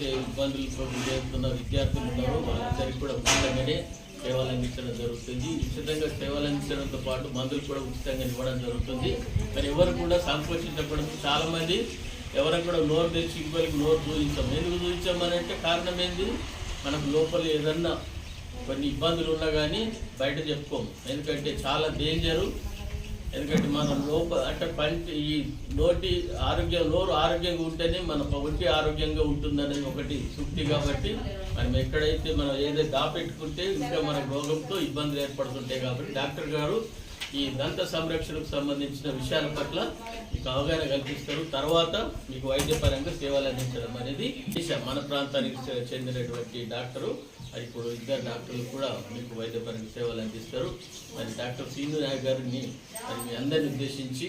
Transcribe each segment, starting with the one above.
ప్రభుత్వం చేస్తున్న విద్యార్థులు ఉన్నారు వాళ్ళందరికీ కూడా ఉచితంగానే సేవలు అందించడం జరుగుతుంది. ఉచితంగా సేవలు అందించడంతో పాటు మందులు కూడా ఉచితంగా ఇవ్వడం జరుగుతుంది. మరి ఎవరు కూడా సంకోచించకూడదు. చాలామంది ఎవరు కూడా నోరు తెచ్చి ఇంకోరికి నోరు చూపించాం ఎందుకు చూపించామనంటే కారణం ఏంది? మనకు లోపల ఏదన్నా కొన్ని ఇబ్బందులు ఉన్నా కానీ బయట చెప్పుకోము. ఎందుకంటే చాలా డేంజరు. ఎందుకంటే మనం లోప అంటే పంటి ఈ నోటి ఆరోగ్యం నోరు ఆరోగ్యంగా ఉంటేనే మన ఒంటి ఆరోగ్యంగా ఉంటుందనేది ఒకటి సూక్తి కాబట్టి మనం ఎక్కడైతే మనం ఏదైతే దాపెట్టుకుంటే ఇంకా మన రోగంతో ఇబ్బందులు ఏర్పడుతుంటాయి కాబట్టి డాక్టర్ గారు ఈ దంత సంరక్షణకు సంబంధించిన విషయాల పట్ల మీకు అవగాహన కల్పిస్తారు. తర్వాత మీకు వైద్యపరంగా సేవలు అందించడం అనేది మన ప్రాంతానికి చెందినటువంటి డాక్టరు ఇప్పుడు ఇద్దరు డాక్టర్లు కూడా మీకు వైద్యపరమైన సేవలు అందిస్తారు. మరి డాక్టర్ సీను నాయక్ గారిని మరి మీ అందరిని ఉద్దేశించి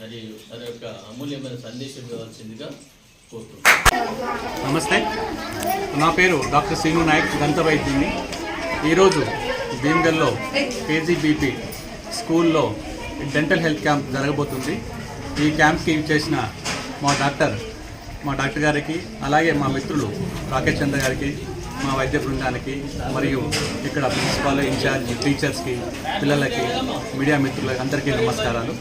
మరి తన యొక్క అమూల్యమైన సందేశం ఇవ్వాల్సిందిగా కోరుతున్నాను. నమస్తే. నా పేరు డాక్టర్ శ్రీను నాయక్ దంత వైద్యుని ఈరోజు భీమ్గల్లో కేజీబీపీ స్కూల్లో డెంటల్ హెల్త్ క్యాంప్ జరగబోతుంది. ఈ క్యాంప్కి చేసిన మా డాక్టర్ మా డాక్టర్ గారికి అలాగే మా మిత్రులు రాకేష్ చంద్ర గారికి మా వైద్య బృందానికి మరియు ఇక్కడ ప్రిన్సిపాల్ ఇన్ఛార్జ్ టీచర్స్కి పిల్లలకి మీడియా మిత్రులకి అందరికీ నమస్కారాలు.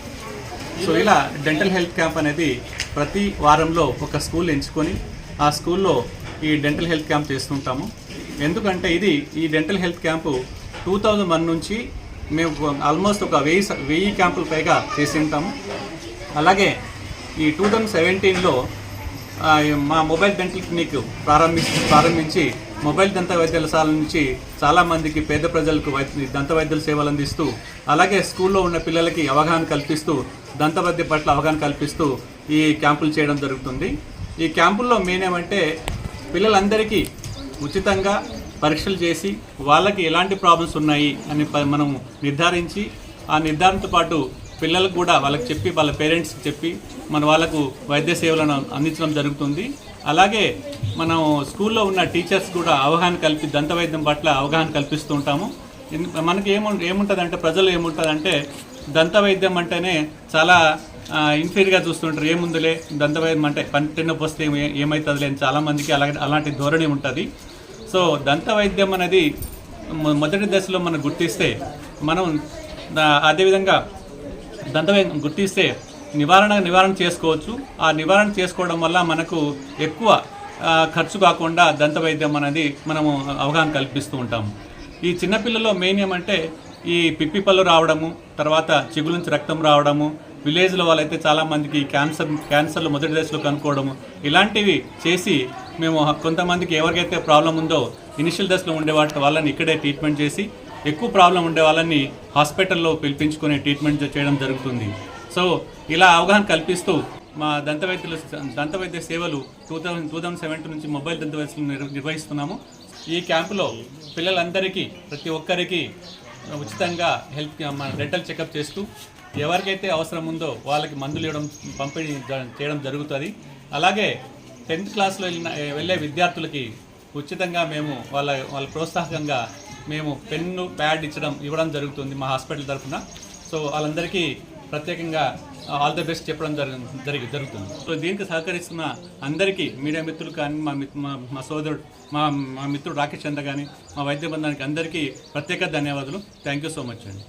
సో ఇలా డెంటల్ హెల్త్ క్యాంప్ అనేది ప్రతి వారంలో ఒక స్కూల్ ఎంచుకొని ఆ స్కూల్లో ఈ డెంటల్ హెల్త్ క్యాంప్ చేస్తుంటాము. ఎందుకంటే ఇది ఈ dental health camp two thousand one నుంచి మేము ఆల్మోస్ట్ ఒక వెయ్యి వెయ్యి క్యాంపులు పైగా చేసి ఉంటాము అలాగే ఈ టూ థౌజండ్ సెవెంటీన్లో మా మొబైల్ డెంటల్ క్లినిక్ ప్రారంభించి ప్రారంభించి మొబైల్ దంత వైద్యశాల నుంచి చాలామందికి పేద ప్రజలకు వైద్య దంత వైద్యుల సేవలు అందిస్తూ అలాగే స్కూల్లో ఉన్న పిల్లలకి అవగాహన కల్పిస్తూ దంత వైద్య పట్ల అవగాహన కల్పిస్తూ ఈ క్యాంపులు చేయడం జరుగుతుంది. ఈ క్యాంపుల్లో మెయిన్ ఏమంటే పిల్లలందరికీ ఉచితంగా పరీక్షలు చేసి వాళ్ళకి ఎలాంటి ప్రాబ్లమ్స్ ఉన్నాయి అని ప- మనం నిర్ధారించి ఆ నిర్ధారణతో పాటు పిల్లలకు కూడా వాళ్ళకి చెప్పి వాళ్ళ పేరెంట్స్కి చెప్పి మన వాళ్ళకు వైద్య సేవలను అందించడం జరుగుతుంది. అలాగే మనం స్కూల్లో ఉన్న టీచర్స్ కూడా అవగాహన కల్పి దంతవైద్యం పట్ల అవగాహన కల్పిస్తూ ఉంటాము మనకి ఏము ఏముంటుందంటే ప్రజలు ఏముంటుందంటే దంతవైద్యం అంటేనే చాలా ఇన్ఫీరియర్గా చూస్తుంటారు. ఏముందిలే దంతవైద్యం అంటే పంటి వస్తే ఏమవుతుందిలే అని చాలామందికి అలాగే అలాంటి ధోరణి ఉంటుంది. సో దంత వైద్యం అనేది మొదటి దశలో మనం గుర్తిస్తే మనం అదేవిధంగా దంతవైద్యం గుర్తిస్తే నివారణ నివారణ చేసుకోవచ్చు. ఆ నివారణ చేసుకోవడం వల్ల మనకు ఎక్కువ ఖర్చు కాకుండా దంత వైద్యం అనేది మనము అవగాహన కల్పిస్తూ ఉంటాము ఈ చిన్నపిల్లల్లో మెయిన్ ఏమంటే ఈ పిప్పి పళ్ళు రావడము తర్వాత చిగురు నుంచి రక్తం రావడము విలేజ్లో వాళ్ళైతే చాలామందికి క్యాన్సర్ క్యాన్సర్లు మొదటి దశలో కనుక్కోవడము ఇలాంటివి చేసి మేము కొంతమందికి ఎవరికైతే ప్రాబ్లం ఉందో ఇనిషియల్ దశలో ఉండే వాటి వాళ్ళని ఇక్కడే ట్రీట్మెంట్ చేసి ఎక్కువ ప్రాబ్లం ఉండే వాళ్ళని హాస్పిటల్లో పిలిపించుకునే ట్రీట్మెంట్ చేయడం జరుగుతుంది. సో ఇలా అవగాహన కల్పిస్తూ మా దంత వైద్యుల దంత వైద్య సేవలు two thousand two thousand seventy నుంచి మొబైల్ దంత వైద్యులు నిర్వ- నిర్వహిస్తున్నాము. ఈ క్యాంపులో పిల్లలందరికీ ప్రతి ఒక్కరికి ఉచితంగా హెల్త్ మన డెంటల్ చెకప్ చేస్తూ ఎవరికైతే అవసరం ఉందో వాళ్ళకి మందులు ఇవ్వడం పంపిణీ చేయడం జరుగుతుంది. అలాగే టెన్త్ క్లాస్లో వెళ్ళిన వెళ్ళే విద్యార్థులకి ఉచితంగా మేము వాళ్ళ వాళ్ళ ప్రోత్సాహకంగా మేము పెన్ను ప్యాడ్ ఇచ్చడం ఇవ్వడం జరుగుతుంది మా హాస్పిటల్ తరఫున. సో వాళ్ళందరికీ ప్రత్యేకంగా ఆల్ ద బెస్ట్ చెప్పడం జరిగి జరుగుతుంది. సో దీనికి సహకరిస్తున్న అందరికీ మీడియా మిత్రులు కానీ మా మా మా సోదరుడు మా మా మిత్రుడు రాకేష్ చంద్ర కానీ మా వైద్య బృందానికి అందరికీ ప్రత్యేక ధన్యవాదాలు. థ్యాంక్ యూ సో మచ్ అండి.